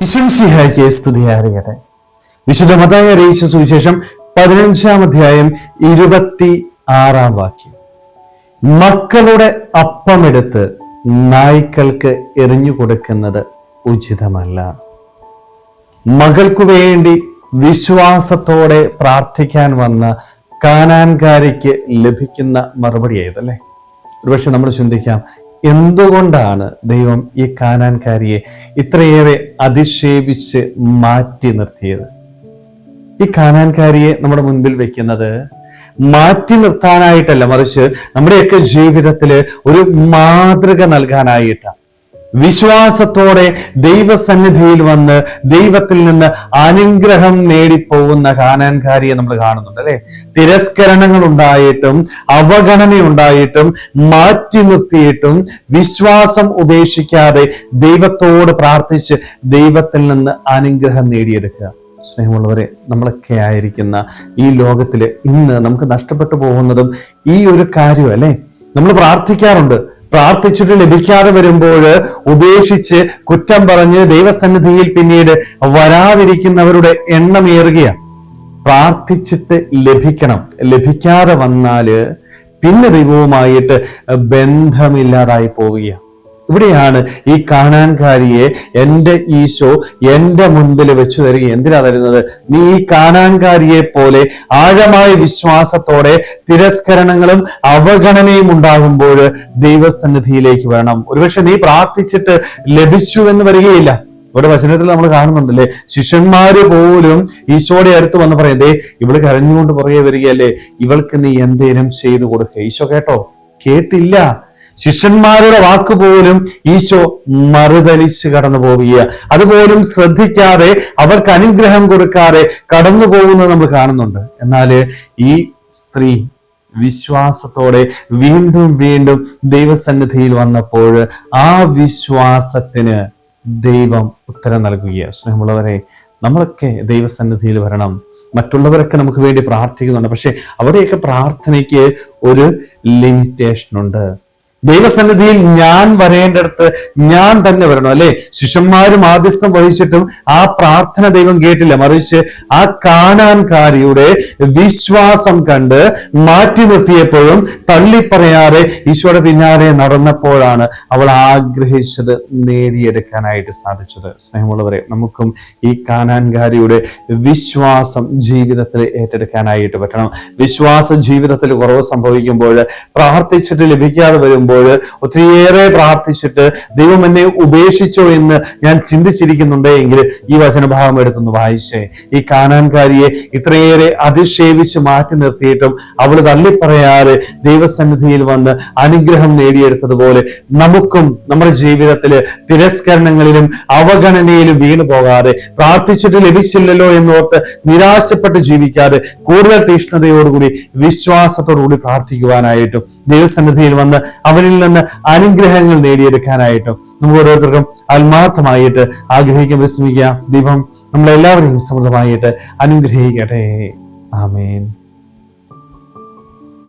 വിശംസിഹായ്ക്ക് സ്തുതിയായിരിക്കട്ടെ വിശുദ്ധ മതായ അറിയിച്ച സുവിശേഷം പതിനഞ്ചാം അധ്യായം ഇരുപത്തി ആറാം വാക്യം. മക്കളുടെ അപ്പമെടുത്ത് നായ്ക്കൾക്ക് എറിഞ്ഞു കൊടുക്കുന്നത് ഉചിതമല്ല. മകൾക്കു വേണ്ടി വിശ്വാസത്തോടെ പ്രാർത്ഥിക്കാൻ വന്ന കാനാൻകാരിക്ക് ലഭിക്കുന്ന മറുപടിയായതല്ലേ ഒരുപക്ഷെ നമ്മൾ ചിന്തിക്കാം എന്തുകൊണ്ടാണ് ദൈവം ഈ കാനാൻകാരിയെ ഇത്രയേറെ അധിക്ഷേപിച്ച് മാറ്റി നിർത്തിയത്? ഈ കാനാൻകാരിയെ നമ്മുടെ മുൻപിൽ വെക്കുന്നത് മാറ്റി നിർത്താനായിട്ടല്ല മറിച്ച് നമ്മുടെയൊക്കെ ജീവിതത്തിൽ ഒരു മാതൃക നൽകാനായിട്ടാണ്. വിശ്വാസത്തോടെ ദൈവസന്നിധിയിൽ വന്ന് ദൈവത്തിൽ നിന്ന് അനുഗ്രഹം നേടിപ്പോകുന്ന കാനാൻകാരിയെ നമ്മൾ കാണുന്നുണ്ട് അല്ലെ? തിരസ്കരണങ്ങൾ ഉണ്ടായിട്ടും അവഗണന ഉണ്ടായിട്ടും മാറ്റി നിർത്തിയിട്ടും വിശ്വാസം ഉപേക്ഷിക്കാതെ ദൈവത്തോട് പ്രാർത്ഥിച്ച് ദൈവത്തിൽ നിന്ന് അനുഗ്രഹം നേടിയെടുക്കുക. സ്നേഹമുള്ളവരെ നമ്മളൊക്കെ ആയിരിക്കുന്ന ഈ ലോകത്തിൽ ഇന്ന് നമുക്ക് നഷ്ടപ്പെട്ടു പോകുന്നതും ഈ ഒരു കാര്യം അല്ലേ നമ്മൾ പ്രാർത്ഥിക്കാറുണ്ട് പ്രാർത്ഥിച്ചിട്ട് ലഭിക്കാതെ വരുമ്പോൾ ഉപേക്ഷിച്ച് കുറ്റം പറഞ്ഞ് ദൈവസന്നിധിയിൽ പിന്നീട് വരാതിരിക്കുന്നവരുടെ എണ്ണമേറുകയാണ് പ്രാർത്ഥിച്ചിട്ട് ലഭിക്കണം. ലഭിക്കാതെ വന്നാൽ പിന്നെ ദൈവവുമായിട്ട് ബന്ധമില്ലാതായി പോവുകയാണ്. ഇവിടെയാണ് ഈ കാണാൻകാരിയെ എന്റെ ഈശോ എന്റെ മുൻപിൽ വെച്ചു തരിക. എന്തിനാ തരുന്നത്? നീ ഈ കാണാൻകാരിയെ പോലെ ആഴമായ വിശ്വാസത്തോടെ തിരസ്കരണങ്ങളും അവഗണനയും ഉണ്ടാകുമ്പോൾ ദൈവസന്നിധിയിലേക്ക് വേണം ഒരുപക്ഷെ നീ പ്രാർത്ഥിച്ചിട്ട് ലഭിച്ചു എന്ന് വരികയില്ല. ഇവിടെ വചനത്തിൽ നമ്മൾ കാണുന്നുണ്ടല്ലേ? ശിഷ്യന്മാര് പോലും ഈശോയുടെ അടുത്ത് വന്ന് പറയും ദേ ഇവൾ കരഞ്ഞുകൊണ്ട് പുറകെ വരികയല്ലേ? ഇവൾക്ക് നീ എന്തേലും ചെയ്തു കൊടുക്കുക ഈശോ കേട്ടോ? കേട്ടില്ല. ശിഷ്യന്മാരുടെ വാക്ക് പോലും ഈശോ മറുതലിച്ച് കടന്നു പോവുക അതുപോലും ശ്രദ്ധിക്കാതെ അവർക്ക് അനുഗ്രഹം കൊടുക്കാതെ കടന്നു പോകുന്നത് നമ്മൾ കാണുന്നുണ്ട്. എന്നാൽ ഈ സ്ത്രീ വിശ്വാസത്തോടെ വീണ്ടും വീണ്ടും ദൈവസന്നിധിയിൽ വന്നപ്പോൾ ആ വിശ്വാസത്തിന് ദൈവം ഉത്തരം നൽകുകയാണ്. സ്നേഹമുള്ളവരെ നമ്മളൊക്കെ ദൈവസന്നിധിയിൽ വരണം. മറ്റുള്ളവരൊക്കെ നമുക്ക് വേണ്ടി പ്രാർത്ഥിക്കുന്നുണ്ട്. പക്ഷെ അവിടെയൊക്കെ പ്രാർത്ഥനയ്ക്ക് ഒരു ലിമിറ്റേഷൻ ഉണ്ട്. ദൈവസന്നിധിയിൽ ഞാൻ വരേണ്ടടുത്ത് ഞാൻ തന്നെ വരണം അല്ലെ? ശിഷ്യന്മാരും ആദ്യസ്ഥം വഹിച്ചിട്ടും ആ പ്രാർത്ഥന ദൈവം കേട്ടില്ല. മറിച്ച് ആ കാണാൻകാരിയുടെ വിശ്വാസം കണ്ട് മാറ്റി നിർത്തിയപ്പോഴും തള്ളിപ്പറയാതെ ഈശോയുടെ പിന്നാലെ നടന്നപ്പോഴാണ് അവൾ ആഗ്രഹിച്ചത് നേടിയെടുക്കാനായിട്ട് സാധിച്ചത്. സ്നേഹമുള്ളവരെ നമുക്കും ഈ കാണാൻകാരിയുടെ വിശ്വാസം ജീവിതത്തിൽ ഏറ്റെടുക്കാനായിട്ട് പറ്റണം. വിശ്വാസ ജീവിതത്തിൽ കുറവ് സംഭവിക്കുമ്പോൾ പ്രാർത്ഥിച്ചിട്ട് ലഭിക്കാതെ വരുമ്പോൾ ഒത്തിരിയേറെ പ്രാർത്ഥിച്ചിട്ട് ദൈവം എന്നെ ഉപേക്ഷിച്ചോ എന്ന് ഞാൻ ചിന്തിച്ചിരിക്കുന്നുണ്ട് എങ്കിൽ ഈ വചനഭാഗം എടുത്തൊന്ന് വായിച്ചേ. ഈ കാനാൻകാരിയെ ഇത്രയേറെ അധിക്ഷേപിച്ച് മാറ്റി നിർത്തിയിട്ടും അവൾ തള്ളിപ്പറയാതെ ദൈവസന്നിധിയിൽ വന്ന് അനുഗ്രഹം നേടിയെടുത്തതുപോലെ നമുക്കും നമ്മുടെ ജീവിതത്തിൽ തിരസ്കരണങ്ങളിലും അവഗണനയിലും വീണു പോകാതെ പ്രാർത്ഥിച്ചിട്ട് ലഭിച്ചില്ലല്ലോ എന്നോർത്ത് നിരാശപ്പെട്ട് ജീവിക്കാതെ കൂടുതൽ തീക്ഷ്ണതയോടുകൂടി വിശ്വാസത്തോടുകൂടി പ്രാർത്ഥിക്കുവാനായിട്ടും ദൈവസന്നിധിയിൽ വന്ന് അവനിൽ നിന്ന് അനുഗ്രഹങ്ങൾ നേടിയെടുക്കാനായിട്ടും നമുക്ക് ഓരോരുത്തർക്കും ആത്മാർത്ഥമായിട്ട് ആഗ്രഹിക്കാൻ വിശ്രമിക്കാം. ദീപം നമ്മളെല്ലാവരെയും സമൃദ്ധമായിട്ട് അനുഗ്രഹിക്കട്ടെ. ആമേൻ.